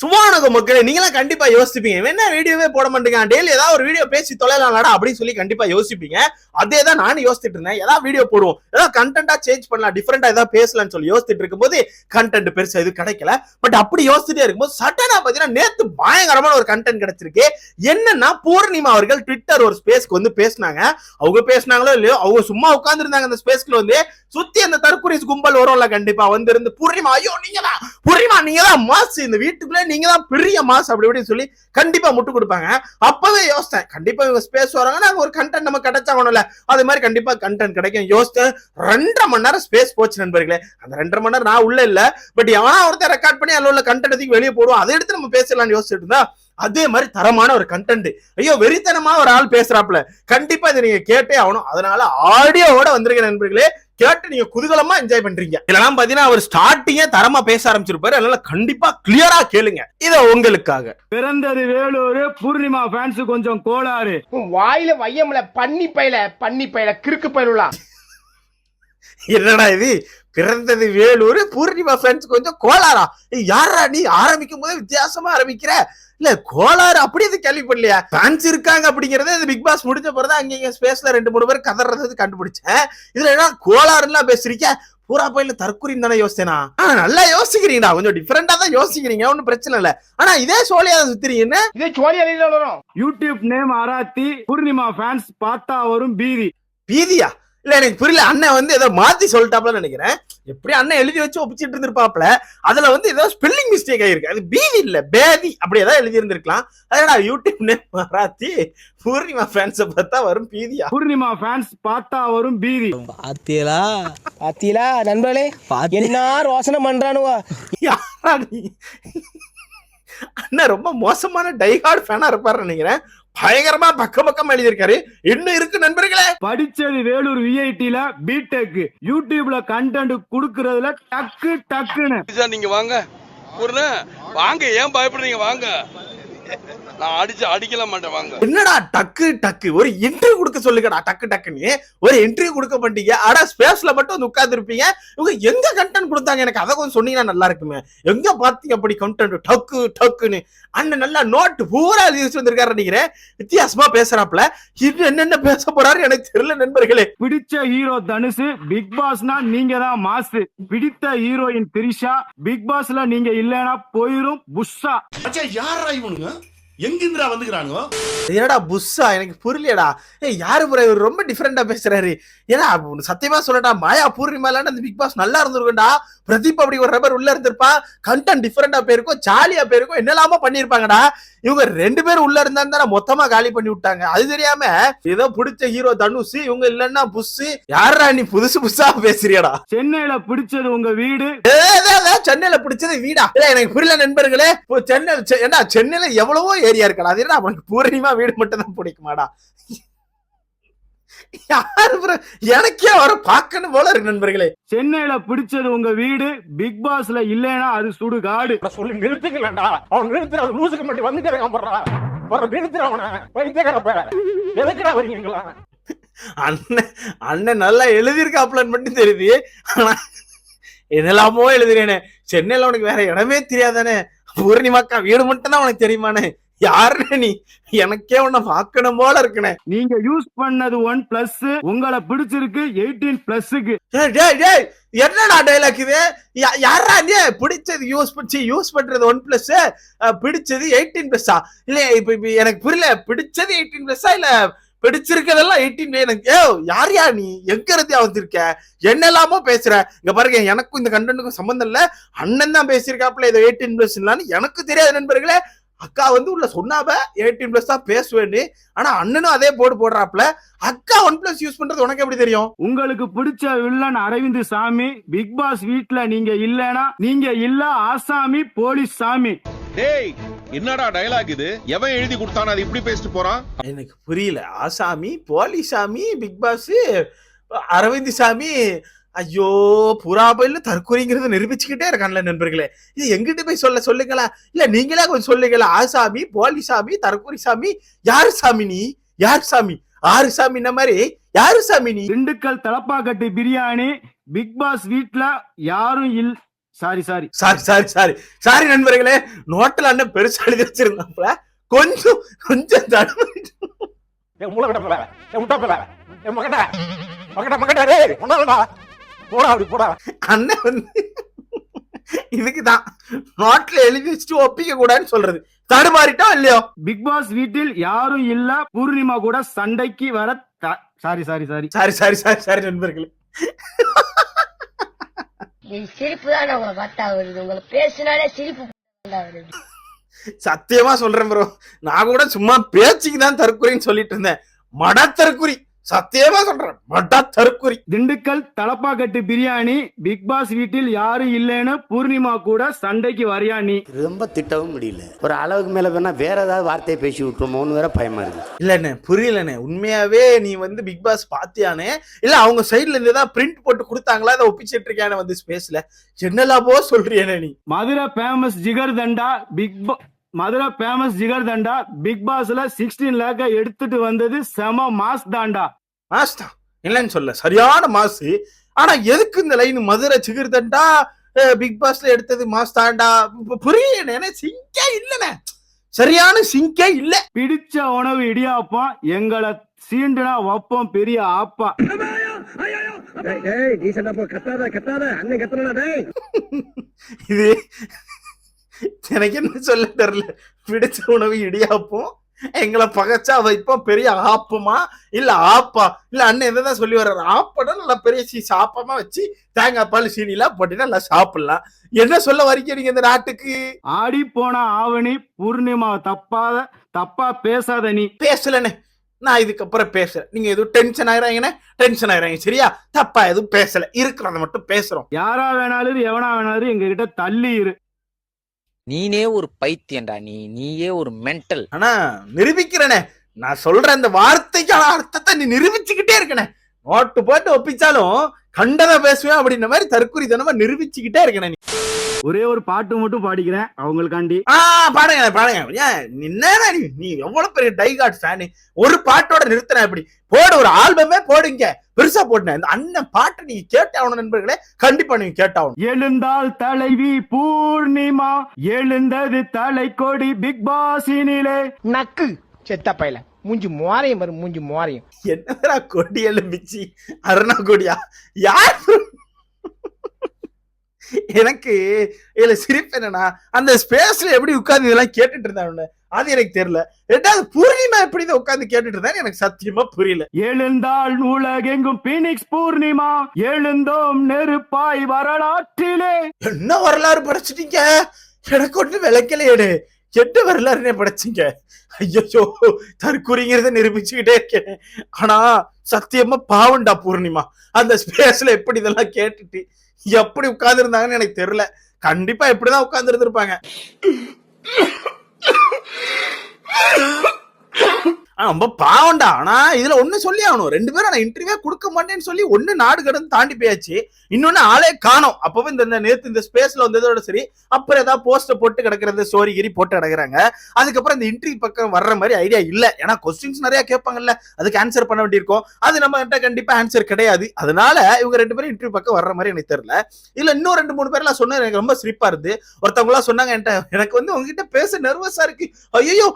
சுவானக மக்களே நீங்களாம் கண்டிப்பா யோசிப்பீங்க. என்ன வீடியோவே போட மாட்டேங்க டெய்லி ஏதாவது ஒரு வீடியோ பேசி தொலைலாம்லடா அப்படின்னு சொல்லி கண்டிப்பா யோசிப்பீங்க. அதே தான் நானும் யோசிச்சுட்டு இருந்தேன். ஏதாவது வீடியோ போடுவோம். ஏதாவது கண்டென்ட்டா சேஞ்ச் பண்ணலாம். டிஃப்ரெண்டா ஏதாவது பேசலாம்னு சொல்லி யோசிச்சுட்டு இருக்கும்போது கண்டென்ட் பெருசா எதுவும் கிடைக்கல. பட் அப்படி யோசிச்சுட்டே இருக்கும்போது சட்டனா பாத்தீங்கன்னா நேத்து பயங்கரமான ஒரு கண்டென்ட் கிடைச்சிருக்கு. என்னன்னா பூர்ணிமா அவர்கள் ட்விட்டர் ஒரு ஸ்பேஸ்க்கு வந்து பேசினாங்க. அவங்க பேசினாங்களோ இல்லையோ அவங்க சும்மா உட்காந்துருந்தாங்க அந்த ஸ்பேஸ்க்குள்ள வந்து. சுத்தி அந்த தற்கொலை கும்பல் வரும்ல கண்டிப்பா. வந்து இருந்து பூர்ணிமா ஐயோ நீங்க தான் பூர்ணிமா நீங்க தான் மாசு இந்த வீட்டுக்குள்ள நீங்க தான் பெரிய மாஸ் அப்படி இப்படின்னு சொல்லி கண்டிப்பா முட்டு கொடுப்பாங்க. அப்பவே யோசித்தேன். கண்டிப்பா இவங்க ஸ்பேஸ் வராங்க நாங்க ஒரு கண்டென்ட் நம்ம கிடைச்சாகணும்ல அது மாதிரி கண்டிப்பா கண்டென்ட் கிடைக்கும். யோசித்தேன். ரெண்டரை மணி நேரம் ஸ்பேஸ் போச்சு நண்பர்களே. அந்த ரெண்டரை மணி நேரம் நான் உள்ள இல்ல. பட் எவனா ஒருத்தர் ரெக்கார்ட் பண்ணி அதில் உள்ள கண்டென்ட் வெளியே போடுவோம் அதை எடுத்து நம்ம பேசலாம்னு யோசிச்சுட்டு இருந்தா அதே மாதிரி தரமான ஒரு கண்டென்ட் ஐயோ வெறித்தனமா ஒரு ஆள் பேசுறாப்ல கண்டிப்பா இதை நீங்க கேட்டே ஆகணும். அதனால ஆடியோவோட வந்திருக்க நண்பர்களே. கேட்டு நீங்க குதூகலமா என்ஜாய் பண்றீங்க. இதெல்லாம் பாத்தீங்கன்னா அவர் ஸ்டார்டிங்கே தரமா பேச ஆரம்பிச்சிருப்பாரு. அதனால கண்டிப்பா கிளியரா கேளுங்க. இத உங்களுக்காக. பிறந்தது வேலூர் பூர்ணிமா ஃபேன்ஸ் கொஞ்சம் கோளாறு. வாயில வையம்ல பன்னி பையல பன்னி பையல கிறுக்கு பயிலுலா. என்னடா இது? பிறந்தது வேலூர் பூர்ணிமா ஃப்ரெண்ட்ஸ் கொஞ்சம் கோளாரா ஏய், யாரா நீ? ஆரம்பிக்கும் போதே வித்தியாசமா ஆரம்பிக்கிற. இல்ல கோளாறு அப்படி இது கேள்விப்படலையா? ஃபேன்ஸ் இருக்காங்க அப்படிங்கறத இந்த பிக் பாஸ் முடிஞ்ச பிறகு அங்க இங்க ஸ்பேஸ்ல ரெண்டு மூணு பேர் கதறது கண்டுபிடிச்சேன். இதுல என்ன கோளாறுலாம் பேசுறீங்க? பூரா பையில தற்குறின்னு தானே யோசிச்சேனா? ஆனா நல்லா யோசிக்கிறீங்கடா. கொஞ்சம் டிஃபரெண்டா தான் யோசிக்கிறீங்க. ஒன்னும் பிரச்சனை இல்ல. ஆனா இதே சோழியா சுத்திரீங்க என்ன? இதே சோழி அலையில வரும்? யூடியூப் நேம் அராத்தி பூர்ணிமா ஃபேன்ஸ் பார்த்தா வரும் பீதி. பீதியா? இல்ல எனக்கு புரியல. அண்ணன் வந்து ஏதோ மாத்தி சொல்லிட்டாப்ல நினைக்கிறேன். எப்படி அண்ணன் எழுதி வச்சு ஒப்பிச்சிட்டு இருந்திருப்பாப்ல? அதுல வந்து ஏதோ ஸ்பெல்லிங் மிஸ்டேக் ஆயிருக்கு. அது பீதி இல்ல பேதி. அப்படி ஏதாவது எழுதி இருந்திருக்கலாம். அதடா யூடியூப் நேம் மாறாத்தி? பூர்ணிமா ஃபேன்ஸை பார்த்தா வரும் பீதியா? பூர்ணிமா ஃபேன்ஸ் பார்த்தா வரும் பீதி. பாத்தியலா? பாத்தீங்களா நண்பர்களே என்ன ரோசனை பண்றானுவ? யாரா நீ? அண்ணன் ரொம்ப மோசமான டைஹார்ட் ஃபேனா இருப்பாரு நினைக்கிறேன். பயங்கரமா பக்கம் பக்கம் எழுதியிருக்காரு. இன்னும் இருக்கு நண்பர்களே. படிச்சது வேலூர் விஐடில பிடெக் யூடியூப்ல கண்டென்ட் குடுக்கறதுல டக்கு டக்குன்னு. நீங்க வாங்க. வாங்க ஏன் பயப்படுறீங்க? வாங்க. நான் அடிச்சு அடிக்கல மாட்டேன் வாங்க. என்னடா டக்கு டக்கு. ஒரு இன்டர்வியூ கொடுக்க சொல்லுங்கடா டக்கு டக்குன்னு. ஒரு இன்டர்வியூ கொடுக்க மாட்டீங்க. ஆனா ஸ்பேஸ்ல மட்டும் வந்து உட்கார்ந்து இருப்பீங்க இவங்க எங்க கண்டென்ட் கொடுத்தாங்க? எனக்கு அதை கொஞ்சம் சொன்னீங்கன்னா நல்லா இருக்குமே. எங்க பாத்தீங்க அப்படி கண்டென்ட் டக்கு டக்குன்னு. அண்ணன் நல்லா நோட் பூரா எழுதி வந்திருக்காரு நினைக்கிறேன். வித்தியாசமா பேசுறாப்ல இன்னும் என்னென்ன பேச போறாரு எனக்கு தெரியல நண்பர்களே. பிடிச்ச ஹீரோ தனுஷ் பிக் பாஸ்னா நீங்க தான் மாசு. பிடித்த ஹீரோயின் திரிஷா பிக் பாஸ்ல நீங்க இல்லனா போயிரும் புஷ்ஷா. யாரா இவனுங்க? எங்கிருந்துடா வந்துக்கிறானுங்க என்னடா புஷ்ஷா? எனக்கு புரியலடா ஏய் யாரு புற இவர் ரொம்ப டிஃப்ரெண்டா பேசுறாரு. ஏன்னா சத்தியமா சொல்லட்டா மாயா பூர்ணிமாலான்னு அந்த பிக் பாஸ் நல்லா இருந்திருக்கும்டா. பிரதீப் அப்படி ஒரு ரப்பர் உள்ள இருந்திருப்பான் கண்டென்ட் டிஃபரெண்டா போயிருக்கும் ஜாலியா போயிருக்கும் என்னெல்லாமோ பண்ணிருப்பாங்கடா இவங்க ரெண்டு பேரும் உள்ள இருந்தா மொத்தமா காலி பண்ணி விட்டாங்க. அது தெரியாம ஏதோ பிடிச்ச ஹீரோ தனுஷ் இவங்க இல்லன்னா புஷ் யாரா நீ புதுசு புதுசா பேசுறியடா? சென்னையில பிடிச்சது உங்க வீடு? சென்னையில பிடிச்சது வீடா? எனக்கு புரியல நண்பர்களே. சென்னை சென்னையில எவ்வளவோ ஏரியா இருக்கடா. அது என்ன உனக்கு பூர்ணிமா வீடு மட்டும் தான் பிடிக்குமாடா? யாரு bro? எனக்கே வர பார்க்கணும் போல இருக்கு நண்பர்களே. சென்னையில பிடிச்சது உங்க வீடு பிக் பாஸ்ல இல்லனா அது சுடுகாடு. சொல்லி நிறுத்துக்கலடா அவன் நிறுத்துற லூசுக்கு மட்டும் வரீங்களா அண்ணன் அண்ணன் நல்லா எழுதியிருக்காப்லன்னு மட்டும் தெரியுது. ஆனா என்னெல்லாமோ எழுதுறேனே. சென்னையில உனக்கு வேற இடமே தெரியாதானே? பூர்ணிமாக்கா வீடு மட்டும் தான் உனக்கு தெரியுமானே? யாருன்னு நீ எனக்கே உன்னை பார்க்கணும் போல இருக்குனே நீங்க யூஸ் பண்ணது ஒன் பிளஸ் உங்களை பிடிச்சிருக்கு எயிட்டீன் பிளஸ்க்கு என்னடா டைலாக் இது? யாரா நீ? பிடிச்சது யூஸ் பண்ணி யூஸ் பண்றது ஒன் பிளஸ் பிடிச்சது எயிட்டீன் பிளஸ்ஸா இல்ல இப்ப இப்ப எனக்கு புரியல பிடிச்சது எயிட்டீன் பிளஸ்ஸா இல்ல பிடிச்சிருக்கதெல்லாம் எயிட்டீன் எனக்கு ஏ யார் யா நீ? எங்க இருந்து வந்திருக்க? என்னெல்லாமோ பேசுற. இங்க பாருங்க எனக்கும் இந்த கண்டனுக்கும் சம்பந்தம் இல்ல. அண்ணன் தான் பேசியிருக்காப்ல இது எயிட்டீன் பிளஸ் எனக்கு தெரியாது நண்பர்களே. அக்கா வந்து உள்ள சொன்னாப எயிட்டீன் பிளஸ் தான் பேசுவேன்னு. ஆனா அண்ணனும் அதே போர்டு போடுறாப்ல அக்கா ஒன் பிளஸ் யூஸ் பண்றது உனக்கு எப்படி தெரியும்? உங்களுக்கு பிடிச்ச வில்லன் அரவிந்த் சாமி பிக் பாஸ் வீட்ல நீங்க இல்லனா நீங்க இல்ல ஆசாமி போலீஸ் சாமி. டேய் என்னடா டயலாக் இது? எவன் எழுதி கொடுத்தானோ அது இப்படி பேசிட்டு போறான்? எனக்கு புரியல. ஆசாமி போலிசாமி பிக் பாஸ் அரவிந்த் சாமி ஐயோ புறாபையில் தற்கொலைங்கிறத நிரூபிச்சுக்கிட்டே இருக்கான்ல நண்பர்களே. இது எங்கிட்ட போய் சொல்ல சொல்லுங்களா? இல்ல நீங்களே கொஞ்சம் சொல்லுங்களா? ஆசாமி போலிசாமி தற்கொலை சாமி யாரு சாமி நீ? யார் சாமி? ஆறு சாமி இந்த மாதிரி? யாரு சாமி நீ? திண்டுக்கல் தலப்பாக்கட்டு பிரியாணி பிக் பாஸ் வீட்ல யாரும் இல் sorry sorry. Sorry sorry sorry. Sorry நண்பர்களே நோட்டில் அண்ணன் பெருசா எழுதி வச்சிருந்தாப்புல. கொஞ்சம் கொஞ்சம் என் மூளை விட போல என் முட்டா போல என் மகட்ட. மகட்ட மகட்ட டேய் ஒன்னாலடா போடா அப்படி போடா. அண்ணன் வந்து இதுக்குதான். நோட்ல எழுதி வச்சுட்டு ஒப்பிக்க கூடாதுன்னு சொல்றது. தடுமாறிட்டா இல்லையோ? பிக் பாஸ் வீட்டில் யாரும் இல்ல. பூர்ணிமா கூட சண்டைக்கு வர sorry sorry sorry sorry sorry sorry sorry நண்பர்களே. சிரிப்பு தான் உங்களை பார்த்தா வருது. உங்களை பேசினாலே சிரிப்பு தான் வருது. சத்தியமா சொல்றேன் ப்ரோ நான் கூட சும்மா பேச்சுக்கு தான் தற்குறின்னு சொல்லிட்டு இருந்தேன். மட தற்குறி சத்தியமா சொல்றேன். மட தற்குறி திண்டுக்கல் தலப்பாக்கட்டு பிரியாணி பிக் பாஸ் வீட்டில் யாரும் இல்லைன்னு பூர்ணிமா கூட சண்டைக்கு வரியா நீ? ரொம்ப திட்டவும் முடியல. ஒரு அளவுக்கு மேல வேணா வேற ஏதாவது வார்த்தையை பேசி விட்டுருமோன்னு வேற பயமா இருக்கு. இல்லண்ணே புரியலண்ணே. உண்மையாவே நீ வந்து பிக் பாஸ் பாத்தியானே இல்ல அவங்க சைடுல இருந்து ஏதாவது பிரிண்ட் போட்டு கொடுத்தாங்களா? அதை ஒப்பிச்சிட்டு இருக்கியானே வந்து ஸ்பேஸ்ல என்னெல்லாமோ சொல்றியானே நீ. மதுரை ஃபேமஸ் ஜிகர் தண்டா பிக் பா மதுரை ஃபேமஸ் ஜிகர் தண்டா பிக் பாஸ்ல சிக்ஸ்டீன் லேக்க எடுத்துட்டு வந்தது செம மாஸ் தாண்டா. மாஸ் தான் இல்லைன்னு சொல்ல சரியான மாசு. ஆனா எதுக்கு இந்த லைன் மதுரை சிகிர்தண்டா பிக் பாஸ்ல எடுத்தது மாஸ் தாண்டா? புரியல சிங்கே இல்லனே சரியான சிங்கே இல்ல. பிடிச்ச உணவு இடியாப்பம் எங்களை சீண்டுனா வப்பம் பெரிய ஆப்பா. இது எனக்கு என்ன சொல்ல தெரியல. பிடிச்ச உணவு இடியாப்பம் எங்களை பகச்சா வைப்போம் பெரிய ஆப்பமா? இல்ல ஆப்பா? இல்ல அண்ணன் என்னதான் சொல்லி வர்றாரு. ஆப்பனா நல்லா பெரிய சீ சாப்பமா வச்சு தேங்காய் பால் சீனிலாம் போட்டு நல்லா சாப்பிடலாம். என்ன சொல்ல வரீங்க நீங்க இந்த நாட்டுக்கு? ஆடி போன ஆவணி பூர்ணிமா தப்பாத தப்பா பேசாத நீ. பேசலண்ணே நான் இதுக்கப்புறம் பேசுறேன் நீங்க எதுவும் டென்ஷன் ஆயிராங்கண்ணே டென்ஷன் ஆயிராங்க சரியா? தப்பா எதுவும் பேசல. இருக்கிறத மட்டும் பேசுறோம். யாரா வேணாலும் எவனா வேணாலும் எங்க கிட்ட தள்ளி இரு. நீனே ஒரு பைத்தியம்டா நீ நீயே ஒரு மென்டல் ஆனா நிரூபிக்கிறனே. நான் சொல்ற அந்த வார்த்தைக்கான அர்த்தத்தை நீ நிரூபிச்சுக்கிட்டே இருக்கனே. நோட்டு போட்டு ஒப்பிச்சாலும் கண்டதை பேசுவேன் அப்படின்ற மாதிரி தற்குறி தனமா நிரூபிச்சுக்கிட்டே இருக்கனே நீ. ஒரே ஒரு பாட்டு மட்டும் பாடிக்கிறேன் அவங்களுக்காண்டி. ஆ பாடுங்க பாடுங்க. ஏன் என்னடா நீ? நீ எவ்வளவு பெரிய டைகாட் ஃபேனு ஒரு பாட்டோட நிறுத்தின இப்படி போடு ஒரு ஆல்பமே போடுங்க பெருசா போட்டேன் இந்த அண்ணன் பாட்டை நீங்க கேட்டாகணும் நண்பர்களே. கண்டிப்பா நீங்க கேட்டாகணும். எழுந்தாள் தலைவி பூர்ணிமா எழுந்தது தலை கொடி பிக் பாஸினிலே. நக்கு. செத்த பையல. மூஞ்சி மோரையும் வரும் மூஞ்சி மோரையும். என்னடா கொடி எழும்பிச்சு அருணா கொடியா? யார் எனக்கு இதுல சிரிப்பு என்னன்னா அந்த ஸ்பேஸ்ல எப்படி உட்கார்ந்து இதெல்லாம் கேட்டுட்டு இருந்தாங்க அது எனக்கு தெரியல. ரெண்டாவது பூர்ணிமா எப்படி இதை உட்கார்ந்து கேட்டுட்டு இருந்தான்னு எனக்கு சத்தியமா புரியல. எழுந்தாள் உலகெங்கும் பீனிக்ஸ் பூர்ணிமா எழுந்தோம் நெருப்பாய் வரலாற்றிலே. என்ன வரலாறு படைச்சிட்டீங்க? எனக்கு ஒண்ணு விளக்கலையேடு என்ன வரலாறுனே படைச்சீங்க. ஐயோ தற்கூறிங்கிறத நிரூபிச்சுக்கிட்டே இருக்கேன். ஆனா சத்தியமா பாவண்டா பூர்ணிமா. அந்த ஸ்பேஸ்ல எப்படி இதெல்லாம் கேட்டுட்டு எப்படி உட்கார்ந்து இருந்தாங்கன்னு எனக்கு தெரியல. கண்டிப்பா எப்படிதான் உட்கார்ந்துருந்துருப்பாங்க. ரொம்ப பாவண்டா ஆனா இதுல ஒண்ணு சொல்லி ஆகணும். ரெண்டு பேரும் நான் இன்டர்வியூ கொடுக்க மாட்டேன்னு சொல்லி ஒண்ணு நாடு கடந்து தாண்டி போயாச்சு. இன்னொன்னு ஆளே காணோம். அப்பவே இந்த இந்த நேத்து இந்த ஸ்பேஸ்ல வந்ததோட சரி அப்புறம் ஏதாவது போஸ்டர் போட்டு கிடக்கிறது ஸ்டோரி கிரி போட்டு கிடக்குறாங்க. அதுக்கப்புறம் இந்த இன்டர்வியூ பக்கம் வர்ற மாதிரி ஐடியா இல்ல. ஏன்னா கொஸ்டின்ஸ் நிறைய கேட்பாங்கல்ல. அதுக்கு ஆன்சர் பண்ண வேண்டியிருக்கும். அது நம்ம கிட்ட கண்டிப்பா ஆன்சர் கிடையாது. அதனால இவங்க ரெண்டு பேரும் இன்டர்வியூ பக்கம் வர்ற மாதிரி எனக்கு தெரியல. இல்ல இன்னும் ரெண்டு மூணு பேர்லாம் சொன்னது எனக்கு ரொம்ப சிரிப்பா இருந்து ஒருத்தவங்க எல்லாம் சொன்னாங்க என்கிட்ட எனக்கு வந்து உங்ககிட்ட பேச நர்வஸா இருக்கு. ஐயோ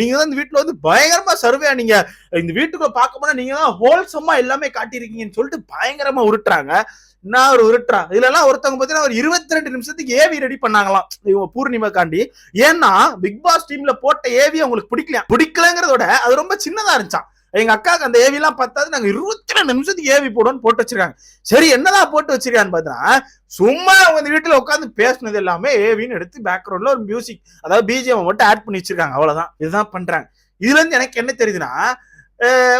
நீங்க தான் இந்த வீட்டுல வந்து பயங்கரமா சர்வே நீங்க? இந்த வீட்டுக்குள்ள பார்க்க போனா நீங்க தான் ஹோல்சமா எல்லாமே காட்டியிருக்கீங்கன்னு சொல்லிட்டு பயங்கரமா உருட்டுறாங்க. நான் ஒரு உருட்டுறா? இதுல எல்லாம் ஒருத்தவங்க பாத்தீங்கன்னா ஒரு இருபத்தி ரெண்டு நிமிஷத்துக்கு ஏவி ரெடி பண்ணாங்களாம். இவங்க பூர்ணிமா காண்டி ஏன்னா பிக் பாஸ் டீம்ல போட்ட ஏவி அவங்களுக்கு பிடிக்கல. பிடிக்கலங்கிறதோட அது ரொம்ப சின்னதா இருந்துச்சான் எங்க அக்காவுக்கு அந்த ஏவி எல்லாம் பார்த்தாது நாங்க இருபத்தி ரெண்டு நிமிஷத்துக்கு ஏவி போடுவோம்னு போட்டு வச்சிருக்காங்க. சரி என்னதான் போட்டு வச்சிருக்கான்னு பார்த்தா சும்மா அவங்க வீட்டுல உட்காந்து பேசுனது எல்லாமே ஏவின்னு எடுத்து பேக்ரவுண்ட்ல ஒரு மியூசிக் அதாவது பிஜிஎம் மட்டும் ஆட் பண்ணி வச்சிருக்காங்க. அவ்வளவுதான். இதுதான் பண்றாங்க. இதுல இருந்து எனக்கு என்ன தெரியுதுன்னா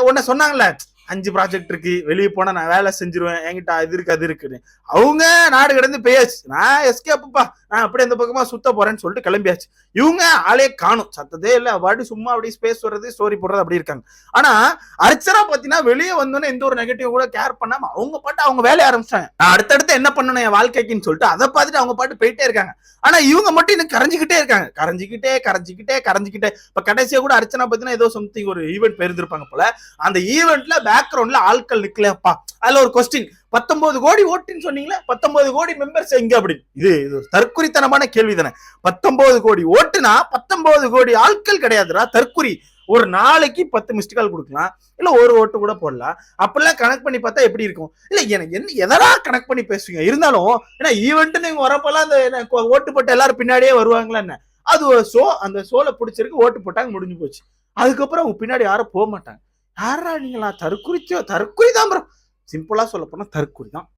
உன்ன சொன்னாங்கல்ல அஞ்சு ப்ராஜெக்ட் இருக்கு வெளியே போனா நான் வேலை செஞ்சிருவேன் என்கிட்ட அது இருக்கு அது இருக்குன்னு. அவங்க நாடு கிடந்து பேயாச்சு. நான் எஸ்கேப்புப்பா நான் அப்படியே அந்த பக்கமா சுத்த போறேன்னு சொல்லிட்டு கிளம்பியாச்சு. இவங்க ஆளே காணும். சத்ததே இல்ல. வாடி சும்மா அப்படியே ஸ்பேஸ் வர்றது ஸ்டோரி போடுறது அப்படி இருக்காங்க. ஆனா அர்ச்சனா பாத்தீங்கன்னா வெளியே வந்தோன்னே எந்த ஒரு நெகட்டிவ் கூட கேர் பண்ணாம அவங்க பாட்டு அவங்க வேலைய ஆரம்பிச்சாங்க நான் அடுத்தடுத்து என்ன பண்ணணும் என் வாழ்க்கைக்குன்னு சொல்லிட்டு அதை பார்த்துட்டு அவங்க பாட்டு போயிட்டே இருக்காங்க. ஆனா இவங்க மட்டும் இன்னும் கரைஞ்சிக்கிட்டே இருக்காங்க. கரைஞ்சிக்கிட்டே கரைஞ்சிக்கிட்டே கரைஞ்சிக்கிட்டே. இப்ப கடைசியா கூட அர்ச்சனா பாத்தீங்கன்னா ஏதோ சம்திங் ஒரு ஈவெண்ட் போயிருந்திருப்பாங்க போல. அந்த ஈவெண்ட்ல பேக்ரவுண்ட்ல ஆட்கள் நிக்கலப்பா அதுல ஒரு கொஸ்டின் பத்தொன்பது கோடி ஓட்டுன்னு சொன்னீங்களா பத்தொன்பது கோடி மெம்பர்ஸ் எங்க அப்படின்னு இது இது ஒரு தற்குறித்தனமான கேள்வி தானே. பத்தொன்பது கோடி ஓட்டுனா பத்தொன்பது கோடி ஆட்கள் கிடையாதுடா தற்குறி. ஒரு நாளைக்கு பத்து மிஸ்டு கால் கொடுக்கலாம் இல்ல ஒரு ஓட்டு கூட போடலாம். அப்படிலாம் கனெக்ட் பண்ணி பார்த்தா எப்படி இருக்கும்? இல்ல எனக்கு என்ன எதனா கனெக்ட் பண்ணி பேசுவீங்க? இருந்தாலும் ஏன்னா ஈவெண்ட்டுன்னு நீங்க வரப்பெல்லாம் அந்த ஓட்டு போட்ட எல்லாரும் பின்னாடியே வருவாங்களா என்ன? அது ஒரு ஷோ அந்த ஷோல பிடிச்சிருக்கு ஓட்டு போட்டாங்க முடிஞ்சு போச்சு. அதுக்கப்புறம் அவங்க பின்னாடி யாரும் போக மாட்டாங்க. யாரா நீங்களா? தற்குறிச்சோ தற்குறி தான் சிம்பிளாக சொல்லப்போனால் தற்கொலை தான்.